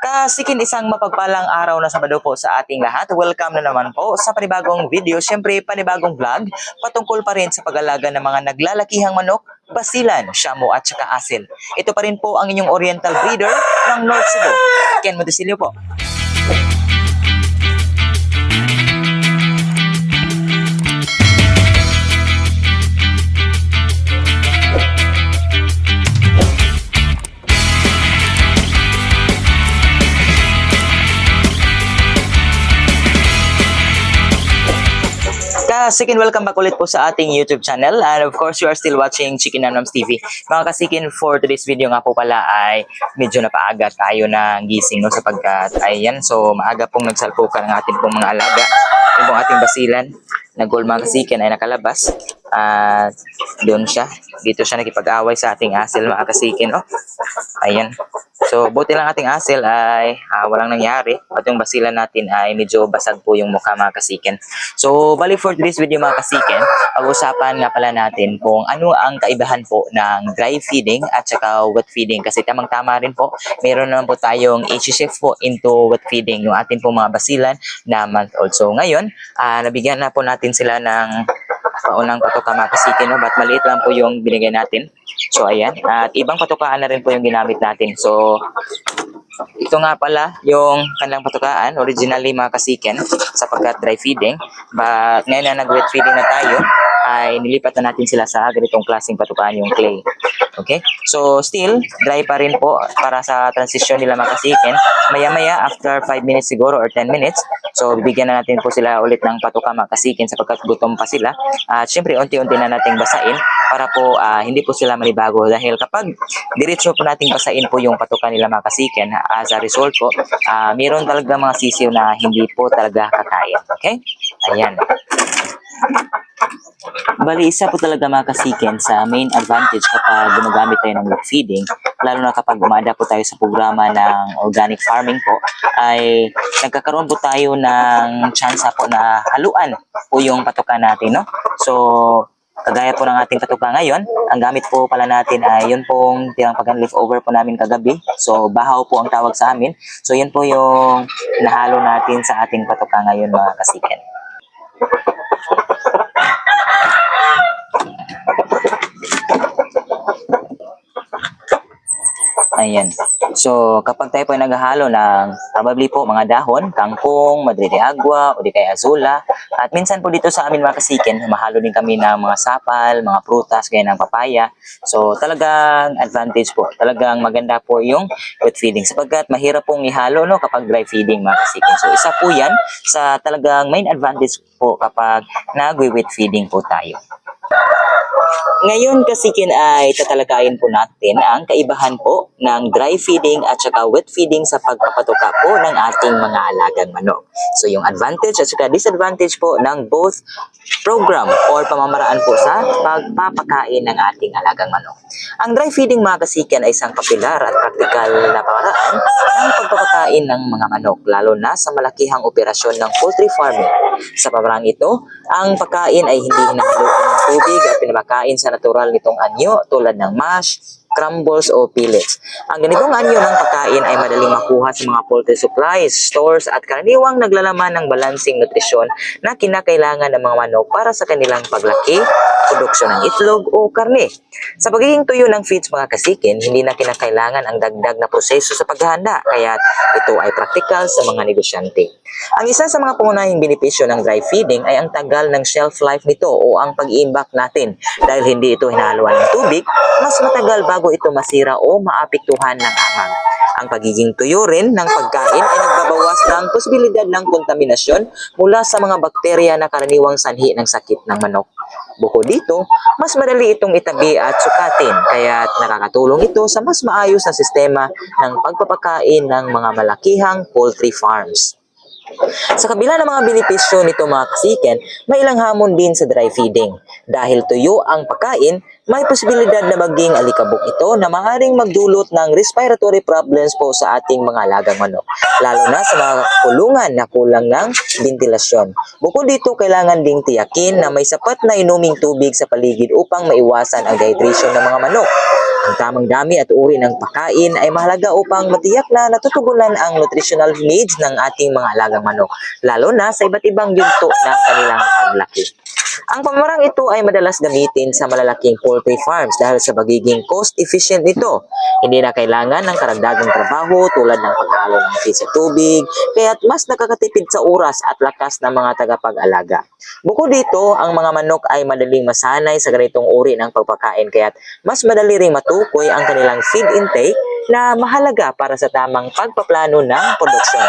Kasikin isang mapagpalang araw na Sabado po sa ating lahat. Welcome na naman po sa panibagong video. Siyempre, panibagong vlog patungkol pa rin sa pag-alaga ng mga naglalakihang manok, basilan, shamu at saka asil. Ito pa rin po ang inyong oriental breeder ng North Cebu. Ken Modesilio po. Kasikin, welcome back ulit po sa ating YouTube channel. And of course, you are still watching Chicken Namnams TV. Mga kasikin, for today's video nga po pala ay medyo napaaga tayo na gising no, sapagkat ayan, so maaga pong nagsalpukan ng ating pong mga alaga. Yung ating basilan, nagol mga kasikin ay nakalabas. At doon siya, dito siya nakipag-away sa ating asil mga kasikin. Oh. Ayan. So, buti lang ating asil ay ah, walang nangyari. At yung basilan natin ay medyo basag po yung mukha mga kasikin. So, bali for today's video mga kasikin, pag-usapan nga pala natin kung ano ang kaibahan po ng dry feeding at saka wet feeding. Kasi tamang-tama rin po, meron naman po tayong age-shift po into wet feeding, yung atin po mga basilan na month old. So, ngayon, ah, nabigyan na po natin sila ng paunang patoka mga kasikin, no? but maliit lang po yung binigay natin. So, ayan. At ibang patukaan na rin po yung ginamit natin. So, ito nga pala yung kanilang patukaan, originally mga kasiken, sapagkat dry feeding. But ngayon na nag-wet feeding na tayo, ay nilipat na natin sila sa ganitong klaseng patukaan yung clay. Okay? So, still, dry pa rin po para sa transition nila mga kasiken. Maya-maya, after 5 minutes siguro or 10 minutes, so bibigyan na natin po sila ulit ng patuka mga kasiken sapagkat gutom pa sila. At syempre, unti-unti na nating basain para po ah, hindi po sila manibago dahil kapag diretso po nating basain po yung patuka nila mga kasiken, as a result po, ah, mayroon talaga mga sisiw na hindi po talaga kakain. Okay? Ayan. Bali, isa po talaga mga kasiken sa main advantage kapag gumagamit tayo ng milk feeding, lalo na kapag umada po tayo sa programa ng organic farming po, ay nagkakaroon po tayo ng chance po na haluan po yung patuka natin, no? So, kagaya po ng ating patuka ngayon, ang gamit po pala natin ay yun pong tirang pag leftover po namin kagabi. So, bahaw po ang tawag sa amin. So, yun po yung nahalo natin sa ating patuka ngayon mga kasiken. Ayan. So, kapag tayo po ay naghahalo ng probably po mga dahon, kangkong, madre de agua, o di kaya azula, at minsan po dito sa amin mga kasikin, mahalo din kami ng mga sapal, mga prutas, gaya ng papaya. So, talagang advantage po. Talagang maganda po yung wet feeding sapagkat mahirap pong ihalo no, kapag dry feeding mga kasikin. So, isa po yan sa talagang main advantage po kapag nag-wet feeding po tayo. Ngayon kasikin ay tatalakayin po natin ang kaibahan po ng dry feeding at saka wet feeding sa pagpapatuka po ng ating mga alagang manok. So yung advantage at saka disadvantage po ng both program or pamamaraan po sa pagpapakain ng ating alagang manok. Ang dry feeding mga kasikin ay isang kapilar at praktikal na pamaraan ng pagpapakain ng mga manok lalo na sa malakihang operasyon ng poultry farming. Sa pamarang ito, ang pagkain ay hindi hinahaluan tubig at pinamakain sa natural nitong anyo tulad ng mash, crumbles o pellets. Ang ganitong anyo ng pagkain ay madaling makuha sa mga poultry supplies, stores at karaniwang naglalaman ng balansing nutrisyon na kinakailangan ng mga manok para sa kanilang paglaki, produksyon ng itlog o karne. Sa pagiging tuyo ng feeds mga kasikin, hindi na kinakailangan ang dagdag na proseso sa paghahanda, kaya ito ay praktikal sa mga negosyante. Ang isa sa mga pangunahing benepisyo ng dry feeding ay ang tagal ng shelf life nito o ang pag-iimbak natin. Dahil hindi ito hinahaluan ng tubig, mas matagal bago ito masira o maapektuhan ng amag. Ang pagiging tuyo rin ng pagkain ay nagbabawas ng posibilidad ng kontaminasyon mula sa mga bakterya na karaniwang sanhi ng sakit ng manok. Bukod dito, mas madali itong itabi at sukatin, kaya nakakatulong ito sa mas maayos na sistema ng pagpapakain ng mga malakihang poultry farms. Sa kabila ng mga benepisyo nito mga kasiken, may ilang hamon din sa dry feeding. Dahil tuyo ang pagkain, may posibilidad na maging alikabok ito na maaaring magdulot ng respiratory problems po sa ating mga alagang manok, lalo na sa mga kulungan na kulang ng ventilasyon. Bukod dito, kailangan ding tiyakin na may sapat na inuming tubig sa paligid upang maiwasan ang dehydration ng mga manok. Ang tamang dami at uri ng pagkain ay mahalaga upang matiyak na natutugunan ang nutritional needs ng ating mga alagang manok, lalo na sa iba't ibang yunto ng kanilang paglaki. Ang pamarang ito ay madalas gamitin sa malalaking poultry farms dahil sa pagiging cost efficient nito. Hindi na kailangan ng karagdagang trabaho tulad ng paghalo ng feed sa tubig, kaya't mas nakakatipid sa oras at lakas ng mga tagapag-alaga. Bukod dito, ang mga manok ay madaling masanay sa ganitong uri ng pagpakain kaya't mas madali ring matukoy ang kanilang feed intake na mahalaga para sa tamang pagpaplano ng produksyon.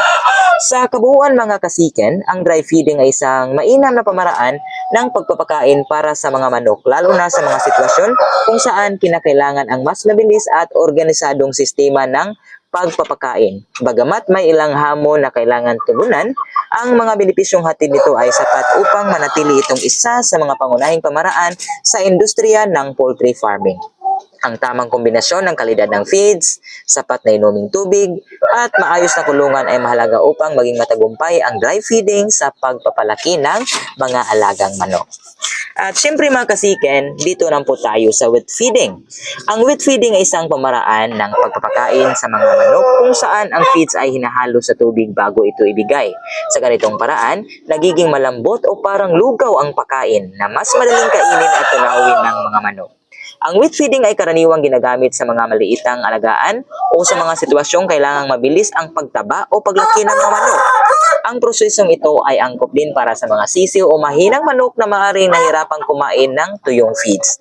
Sa kabuuan mga kasiken, ang dry feeding ay isang mainam na pamaraan ng pagpapakain para sa mga manok, lalo na sa mga sitwasyon kung saan kinakailangan ang mas mabilis at organisadong sistema ng pagpapakain. Bagamat may ilang hamon na kailangan tugunan, ang mga benepisyong hatid nito ay sapat upang manatili itong isa sa mga pangunahing pamaraan sa industriya ng poultry farming. Ang tamang kombinasyon ng kalidad ng feeds, sapat na inuming tubig, at maayos na kulungan ay mahalaga upang maging matagumpay ang dry feeding sa pagpapalaki ng mga alagang manok. At syempre mga kasiken, dito na po tayo sa wet feeding. Ang wet feeding ay isang pamaraan ng pagpapakain sa mga manok kung saan ang feeds ay hinahalo sa tubig bago ito ibigay. Sa ganitong paraan, nagiging malambot o parang lugaw ang pakain na mas madaling kainin at tunawin ng mga manok. Ang wheat feeding ay karaniwang ginagamit sa mga maliitang alagaan o sa mga sitwasyong kailangang mabilis ang pagtaba o paglaki ng mga manok. Ang prosesong ito ay angkop din para sa mga sisiw o mahinang manok na maaaring nahirapang kumain ng tuyong feeds.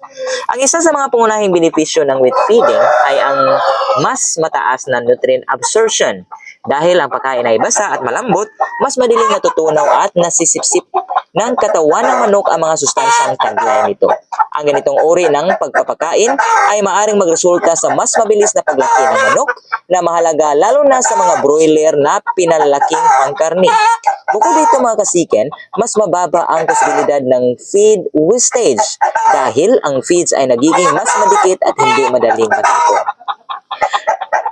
Ang isa sa mga pangunahing benepisyo ng wheat feeding ay ang mas mataas na nutrient absorption. Dahil ang pagkain ay basa at malambot, mas madaling natutunaw at nasisipsip ng katawan ng manok ang mga sustansyang taglay nito. Ang ganitong uri ng pagpapakain ay maaring magresulta sa mas mabilis na paglaki ng manok na mahalaga lalo na sa mga broiler na pinalalaking pangkarni. Bukod dito mga kasiken, mas mababa ang posibilidad ng feed wastage dahil ang feeds ay nagiging mas madikit at hindi madaling matapon.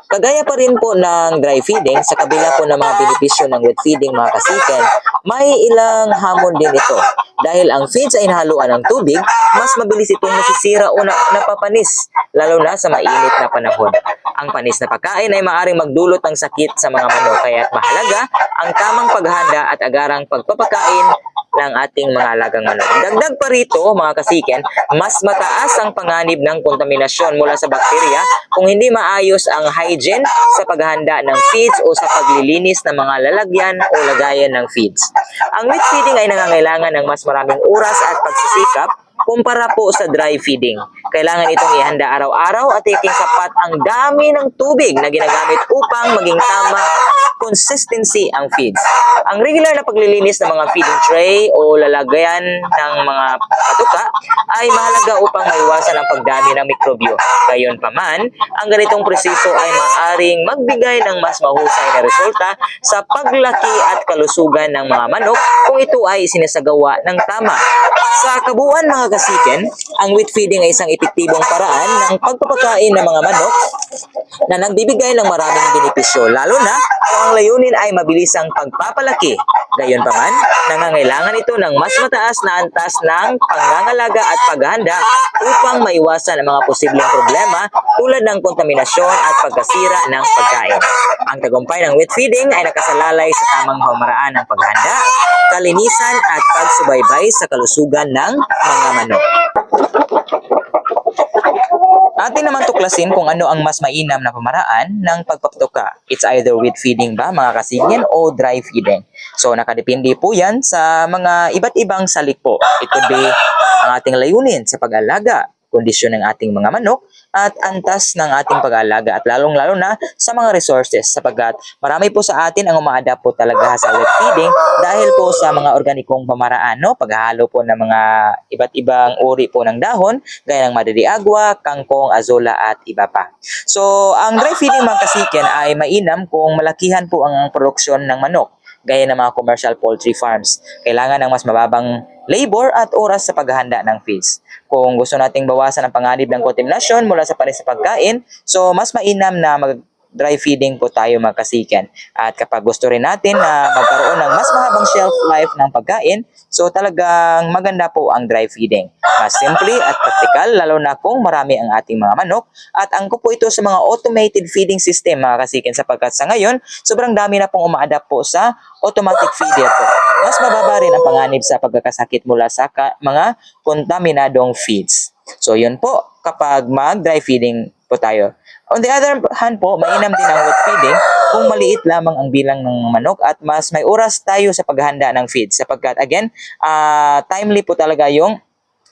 Kagaya pa rin po ng dry feeding, sa kabila po ng mga benepisyo ng wet feeding mga kasiken, may ilang hamon din ito. Dahil ang feeds ay nahaluan ng tubig, mas mabilis itong nasisira o na, napapanis, lalo na sa mainit na panahon. Ang panis na pagkain ay maaaring magdulot ng sakit sa mga manok, kaya mahalaga ang tamang paghanda at agarang pagpapakain ng ating mga alagang manok. Dagdag pa rito, mga kasiken, mas mataas ang panganib ng kontaminasyon mula sa bakterya kung hindi maayos ang hygiene sa paghanda ng feeds o sa paglilinis ng mga lalagyan o lagayan ng feeds. Ang wet feeding ay nangangailangan ng mas maraming oras at pagsisikap kumpara po sa dry feeding. Kailangan itong ihanda araw-araw at tiking sapat ang dami ng tubig na ginagamit upang maging tama consistency ang feeds. Ang regular na paglilinis ng mga feeding tray o lalagayan ng mga patuka ay mahalaga upang maiwasan ang pagdami ng mikrobyo. Gayon pa man, ang ganitong proseso ay maaring magbigay ng mas mahusay na resulta sa paglaki at kalusugan ng mga manok kung ito ay sinasagawa ng tama. Sa kabuuan mga kasiken, ang wheat feeding ay isang epektibong paraan ng pagpapakain ng mga manok na nagbibigay ng maraming benepisyo, lalo na kung ang layunin ay mabilis ang pagpapalaki. Gayon pa man, nangangailangan ito ng mas mataas na antas ng pangangalaga at paghahanda upang maiwasan ang mga posibleng problema tulad ng kontaminasyon at pagkasira ng pagkain. Ang tagumpay ng wheat feeding ay nakasalalay sa tamang pamaraan ng paghahanda, kalinisan at pagsubaybay sa kalusugan ng mga manok. Atin naman tuklasin kung ano ang mas mainam na pamaraan ng pagpapatuka. It's either with feeding ba mga kasigyan o dry feeding. So nakadepende po yan sa mga iba't ibang salik po. It could be ang ating layunin sa pag-alaga, kondisyon ng ating mga manok, at antas ng ating pag-aalaga at lalong-lalo na sa mga resources sapagkat marami po sa atin ang umaadapt po talaga sa wet feeding dahil po sa mga organikong pamaraan, no? paghahalo po ng mga iba't ibang uri po ng dahon gaya ng madadi agwa, kangkong, azola at iba pa. So, ang dry feeding mga kasiken ay mainam kung malakihan po ang produksyon ng manok gaya ng mga commercial poultry farms. Kailangan ng mas mababang labor at oras sa paghahanda ng feeds. Kung gusto nating bawasan ang panganib ng kontaminasyon mula sa panis sa pagkain, so mas mainam na mag dry feeding po tayo mga kasiken. At kapag gusto rin natin na magkaroon ng mas mahabang shelf life ng pagkain, so talagang maganda po ang dry feeding. Mas simple at practical, lalo na kung marami ang ating mga manok. At angko po ito sa mga automated feeding system mga kasiken sapagkat sa ngayon, sobrang dami na pong uma-adapt po sa automatic feeder po. Mas mababa rin ang panganib sa pagkakasakit mula sa mga kontaminadong feeds. So yun po, kapag mag-dry feeding po tayo. On the other hand po, mainam din ang wet feeding kung maliit lamang ang bilang ng manok at mas may oras tayo sa paghahanda ng feed sapagkat again, ah, timely po talaga yung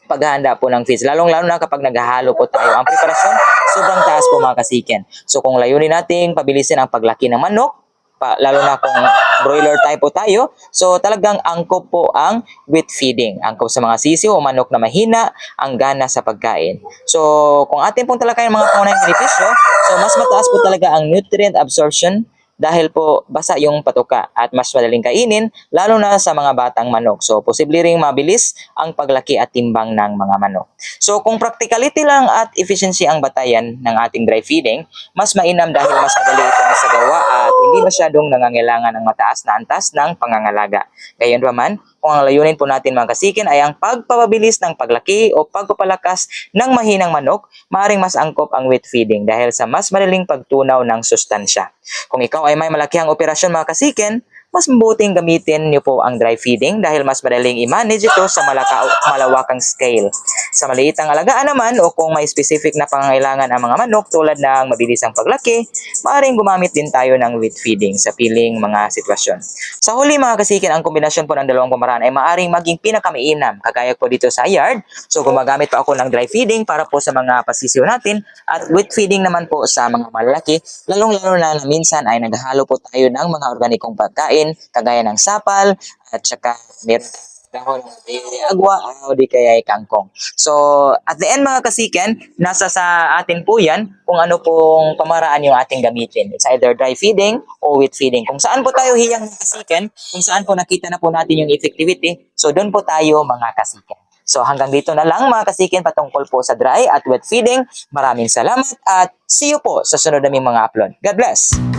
paghahanda po ng feeds. Lalong-lalo na kapag naghahalo po tayo. Ang preparasyon, sobrang taas po mga kasiken. So kung layunin nating pabilisin ang paglaki ng manok, pa, lalo na kung broiler type po tayo, so talagang angkop po ang with feeding. Angkop sa mga sisiw o manok na mahina, ang gana sa pagkain. So kung atin pong talakayan mga pangunahing benepisyo, so mas mataas po talaga ang nutrient absorption dahil po basa yung patuka at mas madaling kainin lalo na sa mga batang manok. So posible ring mabilis ang paglaki at timbang ng mga manok. So kung practicality lang at efficiency ang batayan ng ating dry feeding, mas mainam dahil mas madali itong isagawa at hindi masyadong nangangailangan ng mataas na antas ng pangangalaga. Gayon pa man, kung ang layunin po natin mga kasikin ay ang pagpapabilis ng paglaki o pagpapalakas ng mahinang manok, maaaring mas angkop ang wet feeding dahil sa mas madaling pagtunaw ng sustansya. Kung ikaw ay may malakihang operasyon mga kasikin, mas mabuting gamitin niyo po ang dry feeding dahil mas madaling i-manage ito sa malaka, malawakang scale. Sa maliitang alagaan naman o kung may specific na pangangailangan ang mga manok tulad ng mabilisang paglaki, maaaring gumamit din tayo ng wet feeding sa piling mga sitwasyon. Sa huli mga kasikin, ang kombinasyon po ng dalawang pamaraan ay maaaring maging pinakamainam kagaya po dito sa yard. So gumagamit pa ako ng dry feeding para po sa mga pasisiw natin at wet feeding naman po sa mga malalaki, lalong-lalo na na minsan ay naghahalo po tayo ng mga organikong pagkain kagaya ng sapal at saka meron dahon ng agwa o di kaya ay kangkong. So, at the end mga kasiken, nasa sa atin po yan kung ano pong pamaraan yung ating gamitin. It's either dry feeding o wet feeding. Kung saan po tayo hiyang kasiken, kung saan po nakita na po natin yung effectivity, so doon po tayo mga kasiken. So hanggang dito na lang mga kasikin patungkol po sa dry at wet feeding. Maraming salamat at see you po sa sunod naming mga upload. God bless!